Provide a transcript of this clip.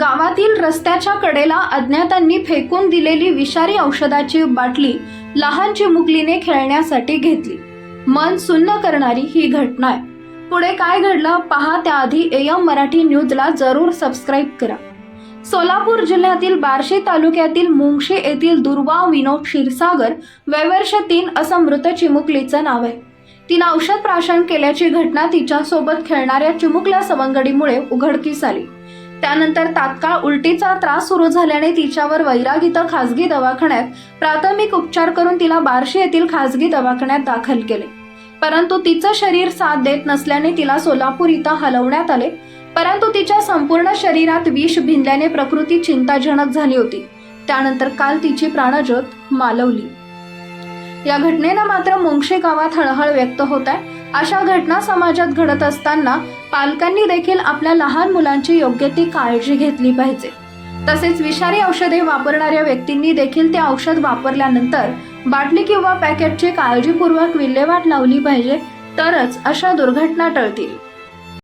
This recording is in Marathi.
गावातील रस्त्याच्या कडेला अज्ञातांनी फेकून दिलेली विषारी औषधाची बाटली लहान चिमुकलीने खेळण्यासाठी घेतली. मन सुन्न करणारी ही घटना आहे. पुढे काय घडलं पहा त्याआधी एम मराठी न्यूजला जरूर सबस्क्राईब करा. सोलापूर जिल्ह्यातील बार्शी तालुक्यातील मुंगशी येथील दुर्वा विनोद क्षीरसागर वयवर्ष तीन असं मृत चिमुकलीचं नाव आहे. तिनं औषध प्राशन केल्याची घटना तिच्यासोबत खेळणाऱ्या चिमुकल्या सवंगडीमुळे उघडकीस आली. त्यानंतर तात्काळ उलटीचा त्रास सुरू झाल्याने तिच्यावर वैराग इथं खासगी दवाखान्यात प्राथमिक उपचार करून तिला बार्शी येथील खासगी दवाखान्यात दाखल केले. परंतु तिचं शरीर साथ देत नसल्याने तिला सोलापूर इथं हलवण्यात आले. परंतु तिच्या संपूर्ण शरीरात विष भिनल्याने प्रकृती चिंताजनक झाली होती. त्यानंतर काल तिची प्राणज्योत मालवली. या घटनेनं मात्र मुंगशे गावात हळहळ व्यक्त होत आहे. अशा घटना समाजात घडत असताना पालकांनी देखील आपल्या लहान मुलांची योग्य ती काळजी घेतली पाहिजे. तसेच विषारी औषधे वापरणाऱ्या व्यक्तींनी देखील ते औषध वापरल्यानंतर बाटली किंवा पॅकेटची काळजीपूर्वक विल्हेवाट लावली पाहिजे तरच अशा दुर्घटना टळतील.